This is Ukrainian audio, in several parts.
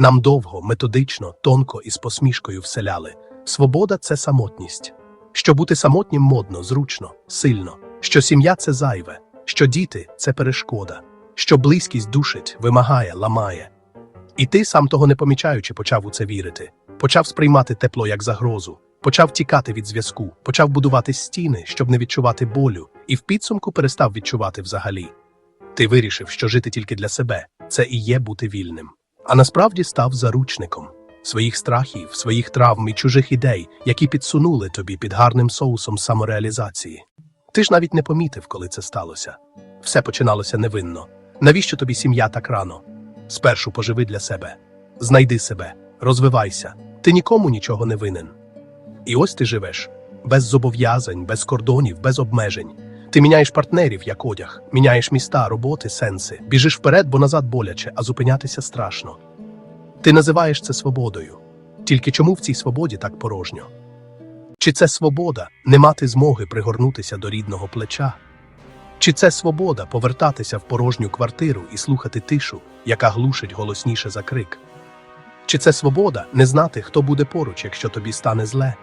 Нам довго, методично, тонко і з посмішкою вселяли. Свобода це самотність. Що бути самотнім модно, зручно, сильно, що сім'я це зайве, що діти це перешкода, що близькість душить, вимагає, ламає. І ти, сам того не помічаючи, почав у це вірити, почав сприймати тепло як загрозу, почав тікати від зв'язку, почав будувати стіни, щоб не відчувати болю, і в підсумку перестав відчувати взагалі. Ти вирішив, що жити тільки для себе це і є бути вільним. А насправді став заручником своїх страхів, своїх травм і чужих ідей, які підсунули тобі під гарним соусом самореалізації. Ти ж навіть не помітив, коли це сталося. Все починалося невинно. Навіщо тобі сім'я так рано? Спершу поживи для себе, знайди себе, розвивайся. Ти нікому нічого не винен. І ось ти живеш без зобов'язань, без кордонів, без обмежень. Ти міняєш партнерів як одяг, міняєш міста, роботи, сенси, біжиш вперед, бо назад боляче, а зупинятися страшно. Ти називаєш це свободою. Тільки чому в цій свободі так порожньо? Чи це свобода не мати змоги пригорнутися до рідного плеча? Чи це свобода повертатися в порожню квартиру і слухати тишу, яка глушить голосніше за крик? Чи це свобода не знати, хто буде поруч, якщо тобі стане зле?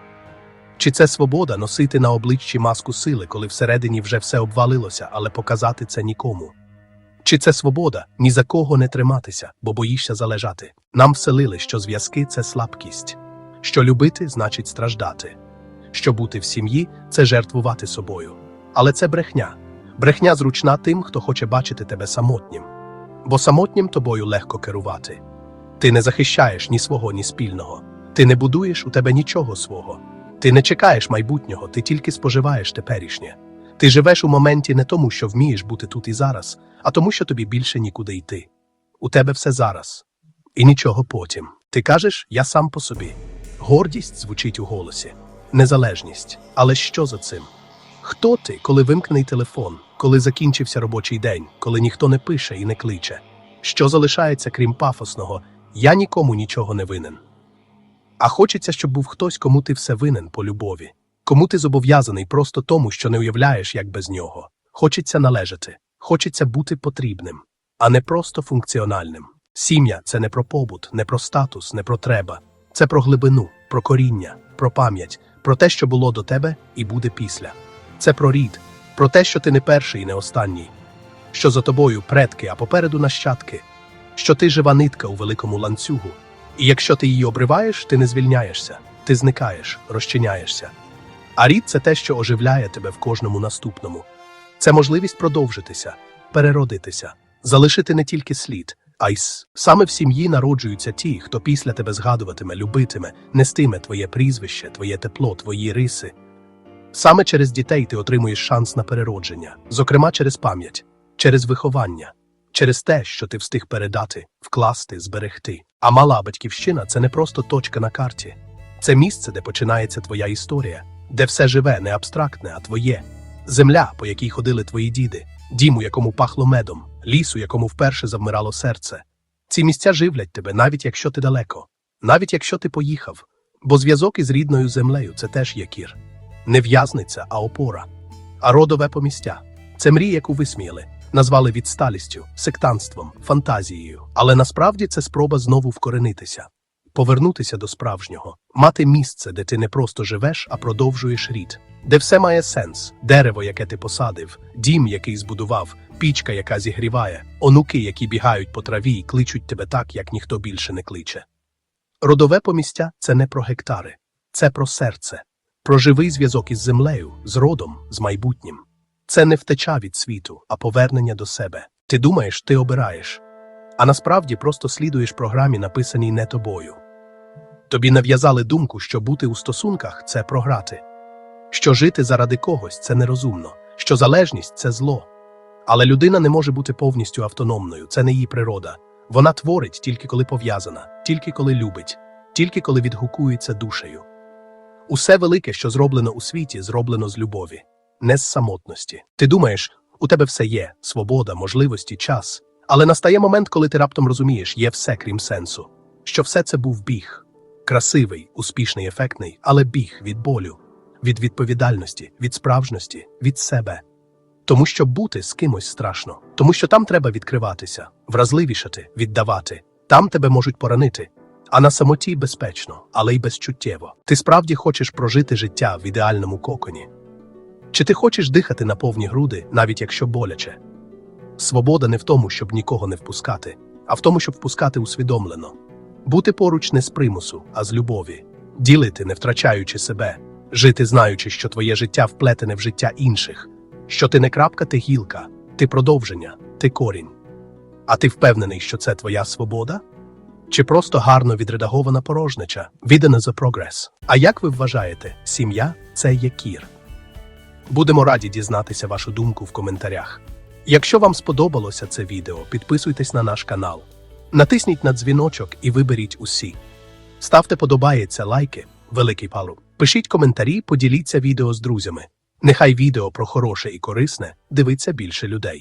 Чи це свобода носити на обличчі маску сили, коли всередині вже все обвалилося, але показати це нікому? Чи це свобода ні за кого не триматися, бо боїшся залежати? Нам вселили, що зв'язки це слабкість, що любити значить страждати, що бути в сім'ї це жертвувати собою. Але це брехня. Брехня зручна тим, хто хоче бачити тебе самотнім, бо самотнім тобою легко керувати. Ти не захищаєш ні свого, ні спільного. Ти не будуєш у тебе нічого свого. Ти не чекаєш майбутнього, ти тільки споживаєш теперішнє. Ти живеш у моменті не тому, що вмієш бути тут і зараз, а тому, що тобі більше нікуди йти. У тебе все зараз. І нічого потім. Ти кажеш, я сам по собі. Гордість звучить у голосі, незалежність. Але що за цим? Хто ти, коли вимкнений телефон, коли закінчився робочий день, коли ніхто не пише і не кличе? Що залишається, крім пафосного, я нікому нічого не винен. А хочеться, щоб був хтось, кому ти все винен по любові, кому ти зобов'язаний просто тому, що не уявляєш, як без нього. Хочеться належати, хочеться бути потрібним, а не просто функціональним. Сім'я це не про побут, не про статус, не про треба. Це про глибину, про коріння, про пам'ять, про те, що було до тебе і буде після. Це про рід, про те, що ти не перший і не останній, що за тобою предки, а попереду нащадки, що ти жива нитка у великому ланцюгу. І якщо ти її обриваєш, ти не звільняєшся, ти зникаєш, розчиняєшся. А рід це те, що оживляє тебе в кожному наступному. Це можливість продовжитися, переродитися, залишити не тільки слід, а й саме в сім'ї народжуються ті, хто після тебе згадуватиме, любитиме, нестиме твоє прізвище, твоє тепло, твої риси. Саме через дітей ти отримуєш шанс на переродження, зокрема через пам'ять, через виховання, через те, що ти встиг передати, вкласти, зберегти. А мала батьківщина це не просто точка на карті, це місце, де починається твоя історія, де все живе, не абстрактне, а твоє. Земля, по якій ходили твої діди, дім, у якому пахло медом, ліс, у якому вперше завмирало серце. Ці місця живлять тебе, навіть якщо ти далеко, навіть якщо ти поїхав, бо зв'язок із рідною землею це теж є кір. Не в'язниця, а опора. А родове помістя це мрія, яку висміяли, назвали відсталістю, сектантством, фантазією. Але насправді це спроба знову вкоренитися, повернутися до справжнього, мати місце, де ти не просто живеш, а продовжуєш рід, де все має сенс: дерево, яке ти посадив, дім, який збудував, пічка, яка зігріває, онуки, які бігають по траві і кличуть тебе так, як ніхто більше не кличе. Родове помістя це не про гектари, це про серце, про живий зв'язок із землею, з родом, з майбутнім. Це не втеча від світу, а повернення до себе. Ти думаєш, ти обираєш, а насправді просто слідуєш програмі, написаній не тобою. Тобі нав'язали думку, що бути у стосунках це програти, що жити заради когось це нерозумно, що залежність це зло. Але людина не може бути повністю автономною, це не її природа. Вона творить тільки коли пов'язана, тільки коли любить, тільки коли відгукується душею. Усе велике, що зроблено у світі, зроблено з любові, не з самотності. Ти думаєш, у тебе все є свобода, можливості, час. Але настає момент, коли ти раптом розумієш, є все крім сенсу, що все це був біг. Красивий, успішний, ефектний, але біг від болю, від відповідальності, від справжності, від себе. Тому що бути з кимось страшно, тому що там треба відкриватися, вразливішати, віддавати. Там тебе можуть поранити. А на самоті безпечно, але й безчуттєво. Ти справді хочеш прожити життя в ідеальному коконі? Чи ти хочеш дихати на повні груди, навіть якщо боляче? Свобода не в тому, щоб нікого не впускати, а в тому, щоб впускати усвідомлено. Бути поруч не з примусу, а з любові, ділити, не втрачаючи себе, жити, знаючи, що твоє життя вплетене в життя інших, що ти не крапка, ти гілка, ти продовження, ти корінь. А ти впевнений, що це твоя свобода? Чи просто гарно відредагована порожнича, віддана за прогрес? А як ви вважаєте, сім'я це є кір? Будемо раді дізнатися вашу думку в коментарях. Якщо вам сподобалося це відео, підписуйтесь на наш канал, натисніть на дзвіночок і виберіть усі. Ставте подобається, лайки, великий палуб. Пишіть коментарі, поділіться відео з друзями. Нехай відео про хороше і корисне дивиться більше людей.